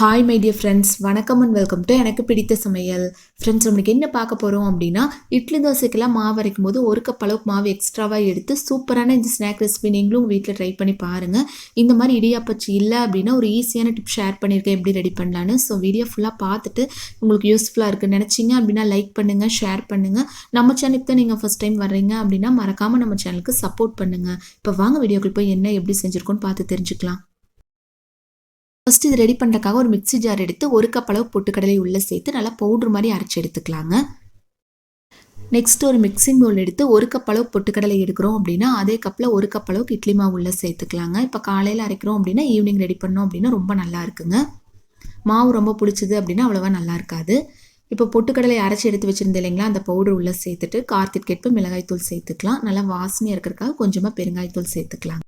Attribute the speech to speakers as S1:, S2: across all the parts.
S1: Hi my dear friends வணக்கம் and welcome to எனக்கு பிடித்த சமையல். ஃப்ரெண்ட்ஸ் நம்மளுக்கு என்ன பார்க்க போகிறோம் அப்படின்னா இட்லி தோசைக்கெல்லாம் மாவு அரைக்கும் போது ஒரு கப் அளவுக்கு மாவு எக்ஸ்ட்ராவாக எடுத்து சூப்பரான இந்த ஸ்நாக் ரெசிபி நீங்களும் வீட்டில் ட்ரை பண்ணி பாருங்கள் இந்த மாதிரி இடியாப்பச்சி இல்லை அப்படின்னா ஒரு ஈஸியான டிப் ஷேர் பண்ணியிருக்கேன் எப்படி ரெடி பண்ணலான்னு ஸோ வீடியோ ஃபுல்லாக பார்த்துட்டு உங்களுக்கு யூஸ்ஃபுல்லாக இருக்குன்னு நினச்சிங்க அப்படின்னா லைக் பண்ணுங்கள் ஷேர் பண்ணுங்கள் நம்ம சேனலுக்கு தான் நீங்கள் ஃபஸ்ட் டைம் வர்றீங்க அப்படின்னா மறக்காமல் நம்ம சேனலுக்கு சப்போர்ட் பண்ணுங்கள் இப்போ வாங்க வீடியோக்குள் போய் என்ன எப்படி செஞ்சுருக்கோன்னு பார்த்து தெரிஞ்சுக்கலாம். ஃபஸ்ட்டு இது ரெடி பண்ணுறக்காக ஒரு மிக்ஸி ஜார் எடுத்து ஒரு கப் அளவு பொட்டுக்கடலை உள்ளே சேர்த்து நல்லா பவுட்ரு மாதிரி அரைச்சி எடுத்துக்கலாங்க. நெக்ஸ்ட் ஒரு மிக்சிங் பவுல் எடுத்து ஒரு கப் அளவு பொட்டுக்கடலை எடுக்கிறோம் அப்படின்னா அதே கப்பில் ஒரு கப் அளவுக்கு இட்லி மாவு உள்ளே சேர்த்துக்கலாங்க. இப்போ காலையில் அரைக்கிறோம் அப்படின்னா ஈவினிங் ரெடி பண்ணோம் அப்படின்னா ரொம்ப நல்லா இருக்குங்க. மாவு ரொம்ப பிடிச்சது அப்படின்னா அவ்வளோவா நல்லா இருக்காது. இப்போ பொட்டுக்கடலை அரைச்சி எடுத்து வச்சுருந்தேன் இல்லைங்களா அந்த பவுடர் உள்ளே சேர்த்துட்டு கார்த்திகேற்ப மிளகாய்த்தூள் சேர்த்துக்கலாம். நல்லா வாசனையாக இருக்கிறதுக்காக கொஞ்சமாக பெருங்காயத்தூள் சேர்த்துக்கலாம்.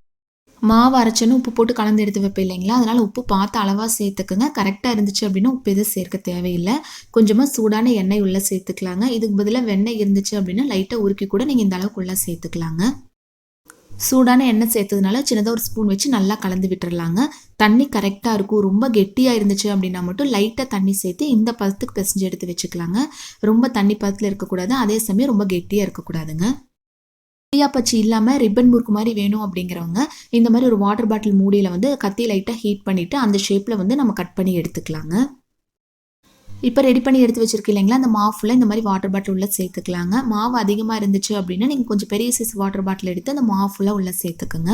S1: மாவு அரைச்சனும் உப்பு போட்டு கலந்து எடுத்து வைப்பேன் இல்லைங்களா? அதனால் உப்பு பார்த்து அளவாக சேர்த்துக்குங்க. கரெக்டாக இருந்துச்சு அப்படின்னா உப்பு எதுவும் சேர்க்க தேவையில்லை. கொஞ்சமாக சூடான எண்ணெய் உள்ளே சேர்த்துக்கலாங்க. இதுக்கு பதிலாக வெண்ணெய் இருந்துச்சு அப்படின்னா லைட்டாக உருக்கி கூட நீங்கள் இந்த அளவுக்கு உள்ளே சேர்த்துக்கலாங்க. சூடான எண்ணெய் சேர்த்ததுனால சின்னதாக ஒரு ஸ்பூன் வச்சு நல்லா கலந்து விட்டுறலாங்க. தண்ணி கரெக்டாக இருக்கும். ரொம்ப கெட்டியாக இருந்துச்சு அப்படின்னா மட்டும் லைட்டாக தண்ணி சேர்த்து இந்த பதத்துக்கு பிசைஞ்சு எடுத்து வச்சுக்கலாங்க. ரொம்ப தண்ணி பதத்தில் இருக்கக்கூடாது. அதே சமயம் ரொம்ப கெட்டியாக இருக்கக்கூடாதுங்க. பச்சி இல்லாமல் ரிப்பன் முறுக்கு மாதிரி வேணும் அப்படிங்கிறவங்க இந்த மாதிரி ஒரு வாட்டர் பாட்டில் மூடியில் வந்து கத்தி லைட்டாக ஹீட் பண்ணிவிட்டு அந்த ஷேப்பில் வந்து நம்ம கட் பண்ணி எடுத்துக்கலாங்க. இப்போ ரெடி பண்ணி எடுத்து வச்சிருக்கீங்க இல்லைங்களா? அந்த மாவு ஃபுல்லாக இந்த மாதிரி வாட்டர் பாட்டில் உள்ளே சேர்த்துக்கலாங்க. மாவு அதிகமாக இருந்துச்சு அப்படின்னா நீங்கள் கொஞ்சம் பெரிய சைஸ் வாட்டர் பாட்டில் எடுத்து அந்த மாவு ஃபுல்லாக உள்ளே சேர்த்துக்குங்க.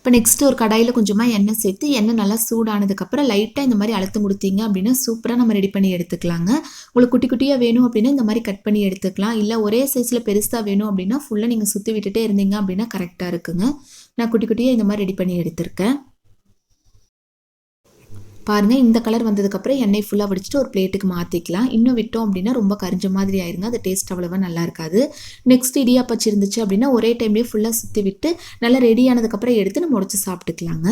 S1: இப்போ நெக்ஸ்ட்டு ஒரு கடாயில் கொஞ்சமாக எண்ணெய் சேர்த்து எண்ணெய் நல்லா சூடானதுக்கப்புறம் லைட்டாக இந்த மாதிரி அழுத்தம் கொடுத்தீங்க அப்படின்னா சூப்பராக நம்ம ரெடி பண்ணி எடுத்துக்கலாங்க. உங்களுக்கு குட்டி குட்டியாக வேணும் அப்படின்னா இந்த மாதிரி கட் பண்ணி எடுத்துக்கலாம். இல்லை ஒரே சைஸில் பெருசாக வேணும் அப்படின்னா ஃபுல்லாக நீங்கள் சுற்றி விட்டுட்டே இருந்தீங்க அப்படின்னா கரெக்டாக இருக்குங்க. நான் குட்டி குட்டியாக இந்த மாதிரி ரெடி பண்ணி எடுத்திருக்கேன். பாருங்கள் இந்த கலர் வந்ததுக்கப்புறம் எண்ணெய் ஃபுல்லாக வடிச்சிட்டு ஒரு பிளேட்டுக்கு மாற்றிக்கலாம் இன்னும் விட்டோம் அப்படின்னா ரொம்ப கரிஞ்ச மாதிரி ஆயிருங்க. அது டேஸ்ட் அவ்வளோவா நல்லா இருக்காது. நெக்ஸ்ட் இடியாப்பச்சு இருந்துச்சு அப்படின்னா ஒரே டைம்லேயே ஃபுல்லாக சுற்றி விட்டு நல்லா ரெடி ஆனதுக்கப்புறம் எடுத்து நம்ம உடச்சி சாப்பிட்டுக்கலாங்க.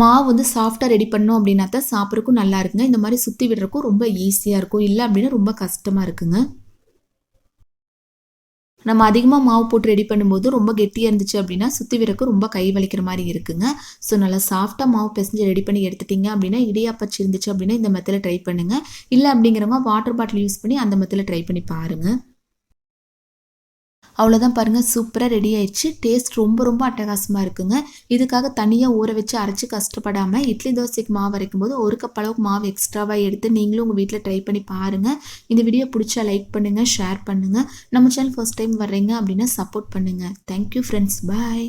S1: மாவு வந்து சாஃப்டாக ரெடி பண்ணோம் அப்படின்னா தான் சாப்பிட்றக்கும் நல்லா இருக்குங்க. இந்த மாதிரி சுற்றி விடுறக்கும் ரொம்ப ஈஸியாக இருக்கும். இல்லை அப்படின்னா ரொம்ப கஷ்டமாக இருக்குங்க. நம்ம அதிகமாக மாவு போட்டு ரெடி பண்ணும்போது ரொம்ப கெட்டியாக இருந்துச்சு அப்படின்னா சுற்றி விறக்கு ரொம்ப கை வலிக்கிற மாதிரி இருக்குங்க. ஸோ நல்லா சாஃப்டாக மாவு பிசைஞ்சு ரெடி பண்ணி எடுத்துட்டிங்க அப்படின்னா இடியாப்பச்சு இருந்துச்சு அப்படின்னா இந்த மெத்தில் ட்ரை பண்ணுங்கள் இல்லை அப்படிங்கிறவங்க வாட்டர் பாட்டில் யூஸ் பண்ணி அந்த மெத்தில் ட்ரை பண்ணி பாருங்கள் அவ்வளோதான் பாருங்கள் சூப்பராக ரெடி ஆயிடுச்சு. டேஸ்ட் ரொம்ப ரொம்ப அட்டகாசமாக இருக்குங்க. இதுக்காக தனியாக ஊற வச்சு அரைச்சி கஷ்டப்படாமல் இட்லி தோசைக்கு மாவு அரைக்கும் போது ஒரு கப் அளவுக்கு மாவு எக்ஸ்ட்ராவாக எடுத்து நீங்களும் உங்கள் வீட்டில் ட்ரை பண்ணி பாருங்கள் இந்த வீடியோ பிடிச்சா லைக் பண்ணுங்கள் ஷேர் பண்ணுங்கள் நம்ம சேனல் ஃபர்ஸ்ட் டைம் வர்றீங்க அப்படின்னா சப்போர்ட் பண்ணுங்கள் தேங்க்யூ ஃப்ரெண்ட்ஸ் பாய்